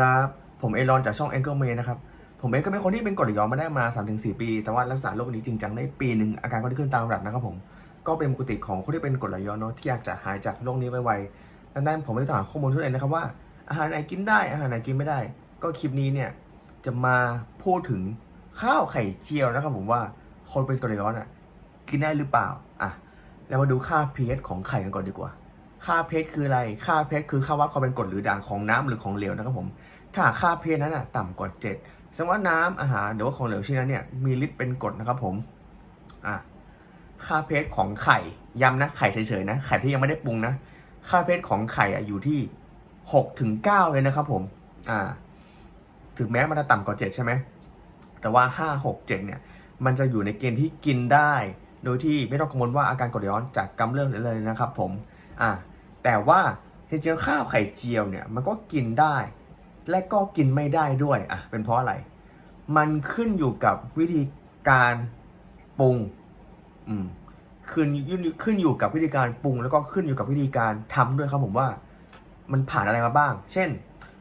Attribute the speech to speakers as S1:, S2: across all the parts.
S1: ครับ ผมเอรอนจากช่อง Angle May นะครับ ผมเองก็เป็นคนที่เป็นกรดไหลย้อนมาได้มา 3-4 ปี แต่ว่ารักษาโรคนี้จริงจังได้ปีหนึ่งอาการก็ดีขึ้นตามลำดับนะครับผม ก็เป็นปกติของคนที่เป็นกรดไหลย้อนเนาะที่อยากจะหายจากโรคนี้ไวๆดังนั้นผมไม่ได้ต้องหาข้อมูลทุกเองนะครับว่าอาหารไหนกินได้อาหารไหนกินไม่ได้ ก็คลิปนี้เนี่ยจะมาพูดถึงข้าวไข่เจียวนะครับผมว่าคนเป็นกรดไหลย้อนอะกินได้หรือเปล่าอะเรามาดูค่า pH ของไข่กันก่อนดีกว่า ค่าเพชคืออะไร ค่าเพชคือค่าวัดความเป็นกรดหรือด่างของน้ำหรือของเหลวนะครับผม ถ้าค่าเพชนั้นอะต่ำกว่า7แสดงว่าน้ำอาหารหรือว่าของเหลวชิ้นนั้นเนี่ยมีฤทธิ์เป็นกรดนะครับผม อะ ค่าเพชของไข่ย้ำนะไข่เฉยๆนะไข่ที่ยังไม่ได้ปรุงนะ ค่าเพชของไข่อะอยู่ที่6ถึง9เลยนะครับผม อ่า ถึงแม้มันจะต่ำกว่า7ใช่ไหม แต่ว่า5 6 7เนี่ย มันจะอยู่ในเกณฑ์ที่กินได้ โดยที่ไม่ต้องกังวลว่าอาการกรดย้อนจากกำเริบเลยนะครับผม อ่า แต่ว่าจริงๆข้าวไข่เจียวเนี่ยมันก็กินได้ และก็กินไม่ได้ด้วยอะเป็นเพราะอะไร มันขึ้นอยู่กับวิธีการปรุงอืมขึ้นขึ้นอยู่กับวิธีการปรุง แล้วก็ขึ้นอยู่กับวิธีการทำด้วยครับผมว่า มันผ่านอะไรมาบ้าง เช่น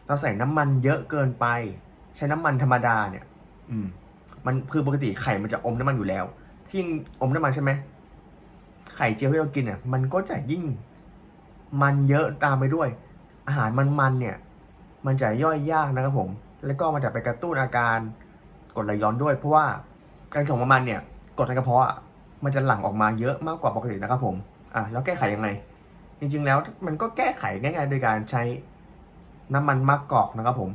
S1: เราใส่น้ำมันเยอะเกินไป ใช้น้ำมันธรรมดาเนี่ย อืม มันคือปกติไข่มันจะอมน้ำมันอยู่แล้ว ที่ยิ่งอมน้ำมันใช่ไหมไข่เจียวที่เรากินเนี่ยมันก็จะยิ่ง มันเยอะตามไปด้วย อาหารมันๆเนี่ย มันจะย่อยยากนะครับผม แล้วก็มันจะไปกระตุ้นอาการกรดไหลย้อนด้วย เพราะว่าการของมันเนี่ยกรดในกระเพาะอะมันจะหลั่งออกมาเยอะมากกว่าปกตินะครับผมอะแล้วแก้ไขยังไง จริงๆแล้วมันก็แก้ไขง่ายๆ โดยการใช้น้ำมันมะกอกนะครับผม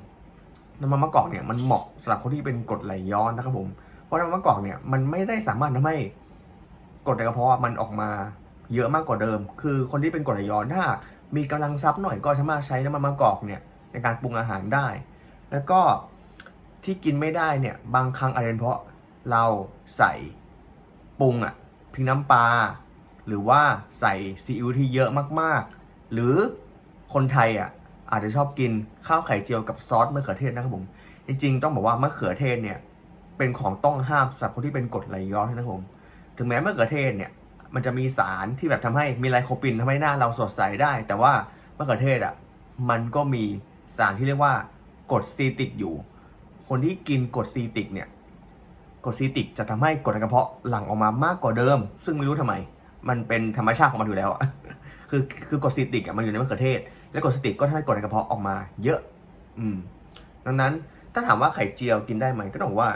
S1: น้ำมันมะกอกเนี่ยมันเหมาะสำหรับคนที่เป็นกรดไหลย้อนนะครับผม เพราะน้ำมันมะกอกเนี่ยมันไม่ได้สามารถทำให้กรดในกระเพาะมันออกมา เยอะมากกว่าเดิม คือคนที่เป็นกรดไหลย้อนถ้ามีกำลังทรัพย์หน่อยก็สามารถใช้น้ำมันมะกอกเนี่ยในการปรุงอาหารได้ แล้วก็ที่กินไม่ได้เนี่ยบางครั้งอาจจะเป็นเพราะเราใส่ปรุงอะพริกน้ำปลาหรือว่าใส่ซีอิ๊วที่เยอะมากๆ หรือคนไทยอะอาจจะชอบกินข้าวไข่เจียวกับซอสมะเขือเทศนะครับผม จริงๆ ต้องบอกว่ามะเขือเทศเนี่ยเป็นของต้องห้ามสำหรับคนที่เป็นกรดไหลย้อนนะครับผม ถึงแม้มะเขือเทศเนี่ย มันจะมีสารที่แบบทำให้มีไลโคปินทำให้หน้าเราสดใสได้ แต่ว่ามะเขือเทศอะมันก็มีสารที่เรียกว่ากรดซีติกอยู่ คนที่กินกรดซีติกเนี่ยกรดซีติกจะทำให้กรดในกระเพาะหลั่งออกมามากกว่าเดิม ซึ่งไม่รู้ทำไม มันเป็นธรรมชาติของมันอยู่แล้วอะคือคือกรดซีติกอะมันอยู่ในมะเขือเทศ และกรดซีติกก็ทำให้กรดในกระเพาะออกมา เยอะ อืม ดังนั้นถ้าถามว่าไข่เจียวกินได้ไหมก็ต้องว่า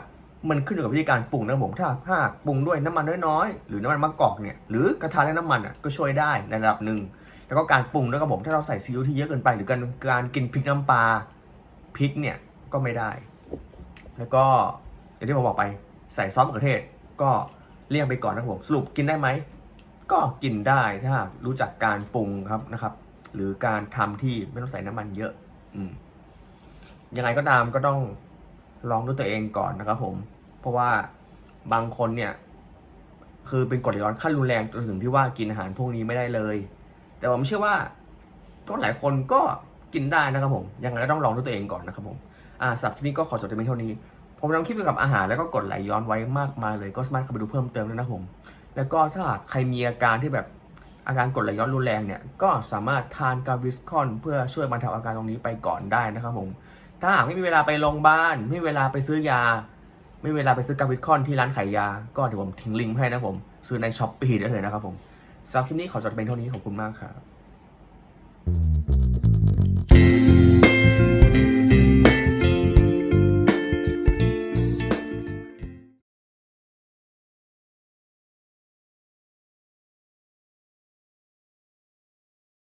S1: มันขึ้นอยู่กับวิธีการปรุงนะครับผมถ้าถ้าปรุงด้วยน้ำมันน้อยๆหรือน้ำมันมะกอกเนี่ยหรือกระทะและน้ำมันอะก็ช่วยได้ในระดับหนึ่งแล้วก็การปรุงด้วยครับผมถ้าเราใส่ซีอิ๊วที่เยอะเกินไป หรือการการกินพริกน้ำปลาพริกเนี่ยก็ไม่ได้ แล้วก็อย่างที่ผมบอกไปใส่ซอสมะเขือเทศก็เลี่ยงไปก่อนนะครับผมสรุปกินได้ไหมก็กินได้ถ้ารู้จักการปรุงครับนะครับ หรือการทำที่ไม่ต้องใส่น้ำมันเยอะ อืมยังไงก็ตามก็ต้องลองด้วยตัวเองก่อนนะครับผม เพราะว่าบางคนเนี่ย คือเป็นกรดไหลย้อนขั้นรุนแรงจนถึงที่ว่ากินอาหารพวกนี้ไม่ได้เลย แต่ผมเชื่อว่าก็หลายคนก็กินได้นะครับผมยังไงก็ต้องลองด้วยตัวเองก่อนนะครับผมอ่าสำหรับที่นี้ก็ขอจบแต่เพียงเท่านี้ผมทำคลิปเกี่ยวกับอาหารแล้วก็กดไหลย้อนไว้มากมายเลยก็สามารถเข้าไปดูเพิ่มเติมได้นะครับผม แล้วก็ถ้าใครมีอาการที่แบบอาการกรดไหลย้อนรุนแรงเนี่ยก็สามารถทานกาวิสคอน เพื่อช่วยบรรเทาอาการตรงนี้ไปก่อนได้นะครับผม ถ้าหากไม่มีเวลาไปโรงพยาบาลไม่มีเวลาไปซื้อยา ไม่มีเวลาไปซื้อกาวิดคอนที่ร้านขายยา ก็เดี๋ยวผมทิ้งลิงก์ให้นะผม ซื้อในช้อปปี้ได้เลยนะครับผมสำหรับคลิปนี้ขอจบเป็นเท่านี้ขอบคุณมากครับ